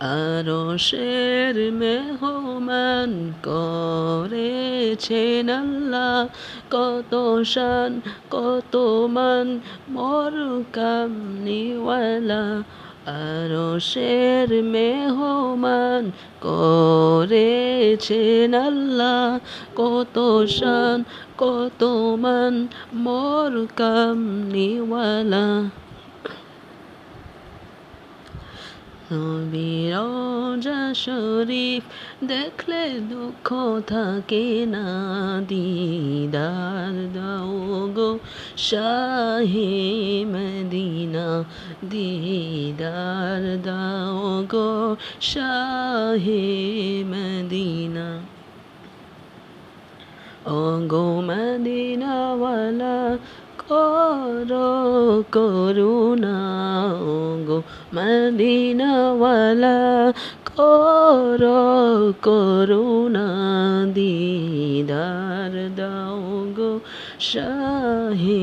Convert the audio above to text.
আরশের মেহমান করেছেন আল্লাহ। কত শান, কত মান মর কামনিওয়ালা আরশের মেহমান করেছেন আল্লাহ। কত শান, কত মান মর কামনিওয়ালা শরীফ দেখলে দুঃখ থাকে না, দিদার দাও গো শাহে মদিনা, দিদার দাও গো শাহে মদিনা। ও গো কর করুণা গো মদিনাওয়ালা কর করুণা দিদার দাও গো শাহে